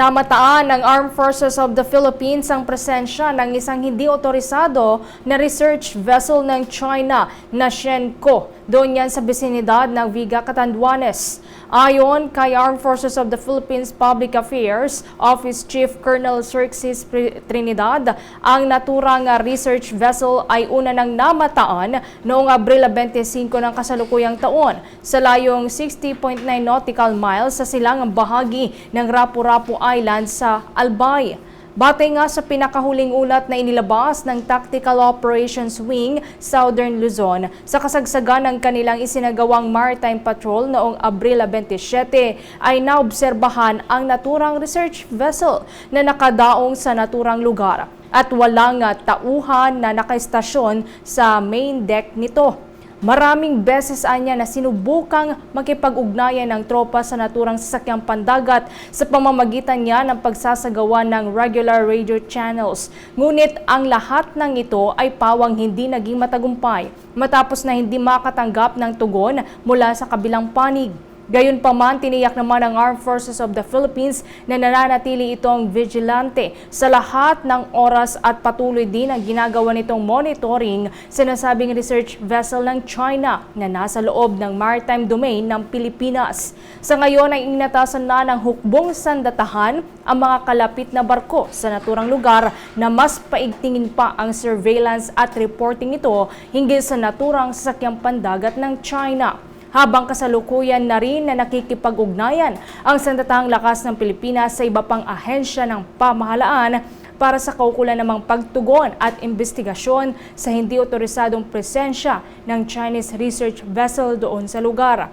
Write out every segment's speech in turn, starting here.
Tamataan ng Armed Forces of the Philippines ang presensya ng isang hindi otorisado na research vessel ng China na Shenko. Doon yan sa bisinidad ng Viga, Catanduanes. Ayon kay Armed Forces of the Philippines Public Affairs Office Chief Colonel Xerxes Trinidad, ang naturang research vessel ay una nang namataan noong Abril 25 ng kasalukuyang taon sa layong 60.9 nautical miles sa silangang bahagi ng Rapu-Rapu Island sa Albay. Batay nga sa pinakahuling ulat na inilabas ng Tactical Operations Wing Southern Luzon sa kasagsagan ng kanilang isinagawang maritime patrol noong Abril 27 ay naobserbahan ang naturang research vessel na nakadaong sa naturang lugar at walang tauhan na nakaistasyon sa main deck nito. Maraming beses anya na sinubukang makipag-ugnayan ng tropa sa naturang sasakyang pandagat sa pamamagitan niya ng pagsasagawa ng regular radio channels. Ngunit ang lahat ng ito ay pawang hindi naging matagumpay matapos na hindi makatanggap ng tugon mula sa kabilang panig. Gayunpaman, tiniyak naman ng Armed Forces of the Philippines na nananatili itong vigilante sa lahat ng oras at patuloy din ang ginagawa nitong monitoring sa nasabing research vessel ng China na nasa loob ng maritime domain ng Pilipinas. Sa ngayon ay inatasan na ng hukbong sandatahan ang mga kalapit na barko sa naturang lugar na mas paigtingin pa ang surveillance at reporting nito hinggil sa naturang sasakyang pandagat ng China habang kasalukuyan na rin na nakikipag-ugnayan ang sandatahang lakas ng Pilipinas sa iba pang ahensya ng pamahalaan para sa kaukulan namang pagtugon at investigasyon sa hindi otorisadong presensya ng Chinese research vessel doon sa lugar.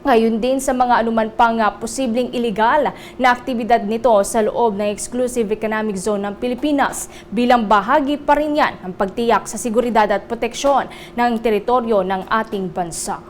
Ngayon din sa mga anuman pang ah, posibleng iligal na aktibidad nito sa loob ng Exclusive Economic Zone ng Pilipinas bilang bahagi pa rin yan ng pagtiyak sa seguridad at proteksyon ng teritoryo ng ating bansa.